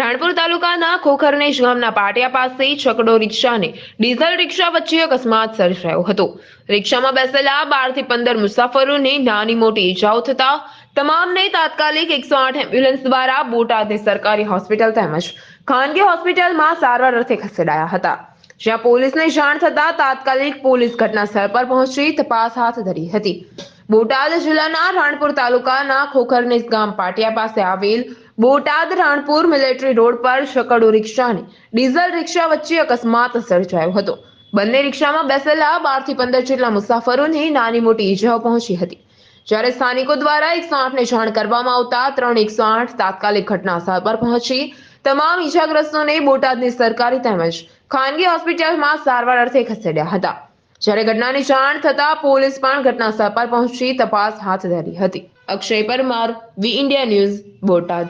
રાણપુર તાલુકાના ખોખરનેશ ગામના પાટિયા પાસે છકડો રિક્ષા અને ડીઝલ રિક્ષા વચ્ચે અકસ્માત સર્જાયો હતો. રિક્ષામાં બેસેલા બારથી પંદર મુસાફરોને નાની મોટી ઈજાઓ થતા તમામને તાત્કાલિક એકસો આઠ એમ્બ્યુલન્સ દ્વારા બોટાદની સરકારી હોસ્પિટલ તેમજ ખાનગી હોસ્પિટલમાં સારવાર અર્થે ખસેડાયા હતા. જ્યાં પોલીસને જાણ થતા તાત્કાલિક પોલીસ ઘટના સ્થળ પર પહોંચી તપાસ હાથ ધરી હતી. બોટાદ જિલ્લાના રાણપુર તાલુકાના ખોખરનેસ ગામ પાટિયા પાસે આવેલ બોટાદ રાણપુર મિલિટરી રોડ પર શકડો રિક્ષાને ડીઝલ રિક્ષા વચ્ચે અકસ્માત સર્જાયો હતો. બંને રિક્ષામાં બેસેલા બારથી પંદર જેટલા મુસાફરોને નાની મોટી ઈજાઓ પહોંચી હતી. જ્યારે સ્થાનિકો દ્વારા એકસો આઠને જાણ કરવામાં આવતા ત્રણ એકસો આઠ તાત્કાલિક ઘટના સ્થળ પર પહોંચી તમામ ઈજાગ્રસ્તોને બોટાદની સરકારી તેમજ ખાનગી હોસ્પિટલમાં સારવાર અર્થે ખસેડ્યા હતા. જ્યારે ઘટનાની જાણ થતા પોલીસ પણ ઘટના સ્થળ પર પહોંચી તપાસ હાથ ધરી હતી. Akshay Parmar, V India News, Botad.